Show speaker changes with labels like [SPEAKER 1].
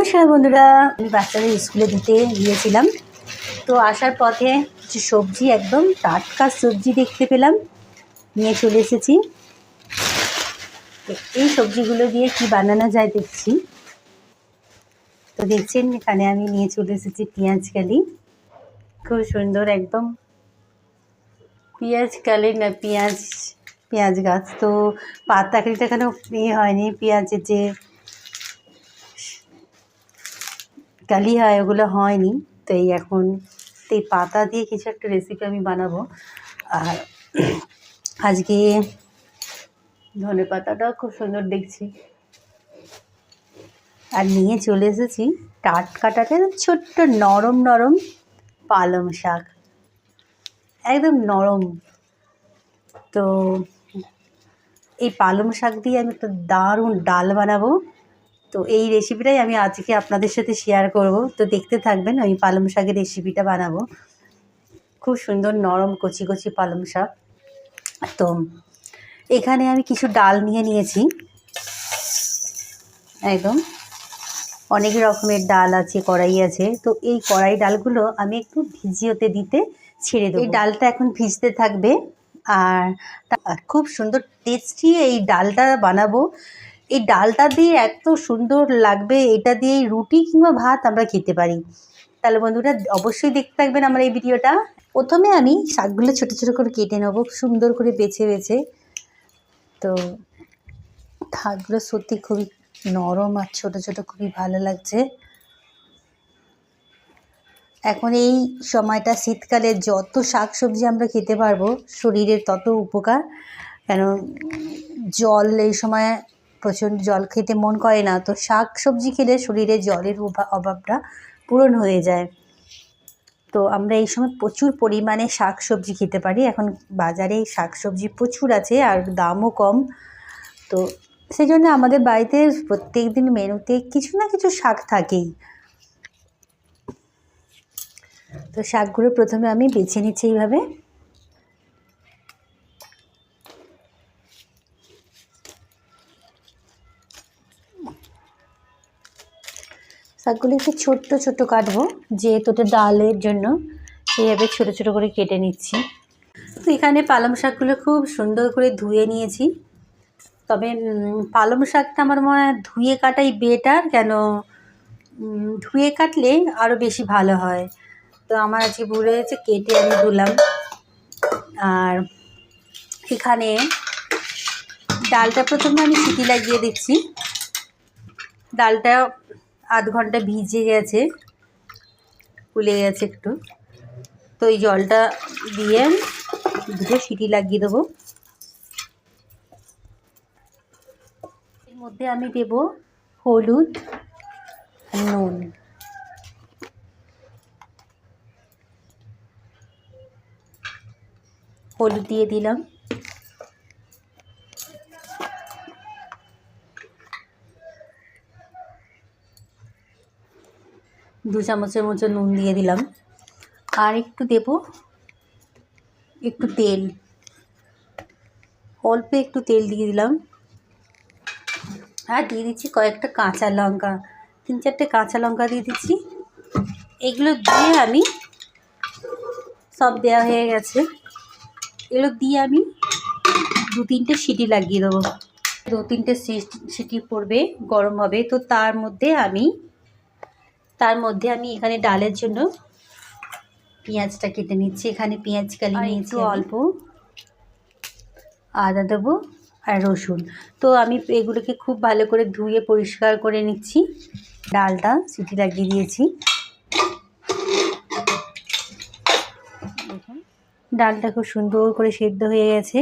[SPEAKER 1] নমস্কার বন্ধুরা। আমি বাচ্চাদের স্কুলে দিতে গিয়েছিলাম। তো আসার পথে কিছু সবজি, একদম টাটকা সবজি দেখতে পেলাম। নিয়ে চলে এসেছি। এই সবজিগুলো দিয়ে কি বানানো যায় দেখছি। তো দেখছেন, এখানে আমি নিয়ে চলে এসেছি পেঁয়াজ কালি। খুব সুন্দর, একদম পেঁয়াজ কালি না, পেঁয়াজ পেঁয়াজ গাছ। তো পাতা কালিটা এখানে ইয়ে হয়নি, পেঁয়াজের যে কালি হয় ওগুলো হয়নি। তো এই এখন এই পাতা দিয়ে কিছু একটা রেসিপি আমি বানাবো। আর আজকে ধনে পাতাটাও খুব সুন্দর দেখছি। আর নিয়ে চলে এসেছি টাটকাটাকে ছোট্ট নরম নরম পালং শাক। একদম নরম। তো এই পালং শাক দিয়ে আমি একটা দারুণ ডাল বানাবো। তো এই রেসিপিটাই আমি আজকে আপনাদের সাথে শেয়ার করব। তো দেখতে থাকবেন, আমি পালং শাকের রেসিপিটা বানাবো। খুব সুন্দর নরম কচি কচি পালং শাক। তো এখানে আমি কিছু ডাল নিয়ে নিয়েছি। একদম। অনেক রকমের ডাল আছে, কড়াই আছে। তো এই কড়াই ডালগুলো আমি একটু ভিজিয়েতে দিতে ছেড়ে দেবো। এই ডালটা এখন ভিজতে থাকবে। আর খুব সুন্দর টেস্টি এই ডালটা বানাবো। এই ডালটা দিয়ে এত সুন্দর লাগবে, এটা দিয়ে রুটি কিংবা ভাত আমরা খেতে পারি। তাহলে বন্ধুরা অবশ্যই দেখতে থাকবেন আমার এই ভিডিওটা। প্রথমে আমি শাকগুলো ছোটো ছোটো করে কেটে নেব, সুন্দর করে বেছে বেছে। তো শাকগুলো সত্যি খুবই নরম আর ছোটো ছোটো খুবই ভালো লাগছে। এখন এই সময়টা শীতকালে যত শাক সবজি আমরা খেতে পারব, শরীরের তত উপকার। কেন জল এই সময় প্রচণ্ড জল খেতে মন করে না, তো শাক সবজি খেলে শরীরে জলের অভা- অভাবটা পূরণ হয়ে যায়। তো আমরা এই সময় প্রচুর পরিমাণে শাক সবজি খেতে পারি। এখন বাজারে শাক সবজি প্রচুর আছে আর দামও কম। তো সেই জন্য আমাদের বাড়িতে প্রত্যেক দিন মেনুতে কিছু না কিছু শাক থাকেই। তো শাকগুলো প্রথমে আমি বেছে নিচ্ছি এইভাবে। শাকগুলো একটু ছোট্ট ছোট্ট কাটবো, যেহেতু ওটা ডালের জন্য এইভাবে ছোটো ছোটো করে কেটে নিচ্ছি। তো এখানে পালং শাকগুলো খুব সুন্দর করে ধুয়ে নিয়েছি। তবে পালং শাকটা আমার মনে হয় ধুয়ে কাটাই বেটার কেন ধুয়ে কাটলে আরও বেশি ভালো হয়। তো আমার আজকে ভুলে গেছে কেটে আমি ধুলাম। আর এখানে ডালটা প্রথমে আমি সিটি লাগিয়ে দিচ্ছি। ডালটা আধ ঘণ্টা ভিজে গেছে। ফুলে গেছে একটু। তো এই জলটা দিয়ে দুটো সিটি লাগিয়ে দেবো। এর মধ্যে আমি দেব হলুদ নুন। হলুদ দিয়ে দিলাম। দু চামচের মতো নুন দিয়ে দিলাম। আর একটু দেব একটু তেল। অল্প একটু তেল দিয়ে দিলাম। আর দিয়ে দিচ্ছি কয়েকটা কাঁচা লঙ্কা। তিন চারটে কাঁচা লঙ্কা দিয়ে দিচ্ছি। এগুলো দিয়ে আমি সব দেওয়া হয়ে গেছে। এগুলো দিয়ে আমি দু তিনটে সিটি লাগিয়ে দেবো। দু তিনটে সিটি পড়বে, গরম হবে। তো তার মধ্যে আমি তার মধ্যে আমি এখানে ডালের জন্য পেঁয়াজটা কেটে নিচ্ছি। এখানে পেঁয়াজ কালি নিয়েছি অল্প। আদা দেবো আর রসুন। তো আমি এগুলোকে খুব ভালো করে ধুয়ে পরিষ্কার করে নিচ্ছি। ডালটা সিটি লাগিয়ে দিয়েছি। ডালটা খুব সুন্দর করে সেদ্ধ হয়ে গেছে।